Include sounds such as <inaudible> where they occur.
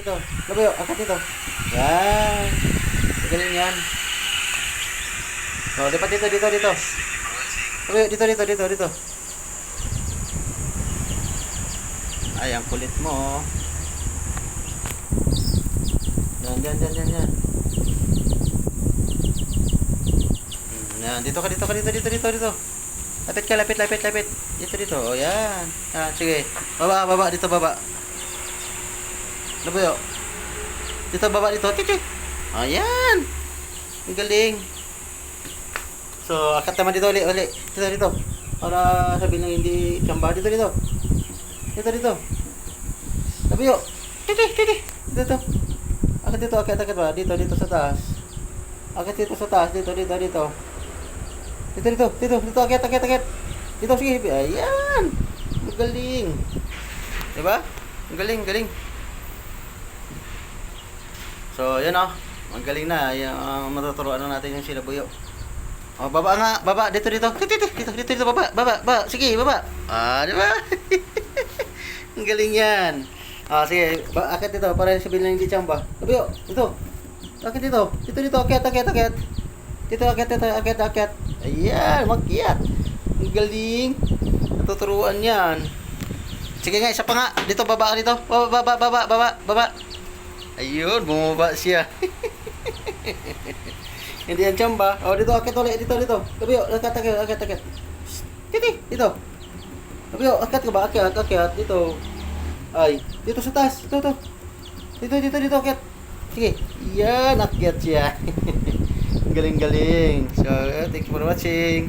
Dito. Labayo, akat dito. Yan. Galing yan. So, lipat dito, dito, dito. Labayo, dito, dito, dito, dito. Ay, ang kulit mo. oh. Yan, yan, yan, yan, yan. Yan, dito ka, dito ka, dito, dito, dito, dito. Lapit ka, lapit, lapit, lapit. Dito, dito. O, yan. Yan, sige. Baba, baba, dito, baba. Labayo. Dito, baba, dito. Titi. Ayan. Ang galing. So, akat naman dito, uli, uli. Dito, dito. Para sabihin lang hindi chamba. Dito, dito. Dito, dito. Labayo. Titi, titi. Dito, dito. Akat dito, akat, akat ba? Dito, dito sa taas. Akat dito sa taas. Dito, dito, dito. Dito, dito, dito, dito, akit, akit, akit. Dito, sige. Ayan. Ang galing. Diba? Ang galing, galing. So, yun oh. Ang galing na. Yung, uh, matuturuan na natin yung sila buyo. Oh, baba nga. Baba. Dito, dito. Dito, dito, dito, dito, dito. Baba, baba, baba. Sige, baba. Ah, di ba? <laughs> ang galing yan. Ah, sige. Ba akit dito. Para sabihin lang hindi chamba. Buyo, dito. Akit dito. Dito, dito. Akit, akit, akit. Dito, akit, dito, akit, akit. Ayan, makiat. Ang galing. Natuturuan yan. Sige nga, isa pa nga. Dito, baba ka dito. Baba, baba, baba, baba, baba. Ayun, bumaba siya. Hindi yan chamba. O, dito, akit ulit. Dito, dito. Tabiyo, akit, akit, akit, akit. Titi, dito. Tabiyo, akit ka ba? Akit, akit, dito. Ay, dito sa taas. Dito, dito. Dito, dito, dito, akit. Sige. Yan, akit siya. <laughs> Galing-galing. So, thank you for watching.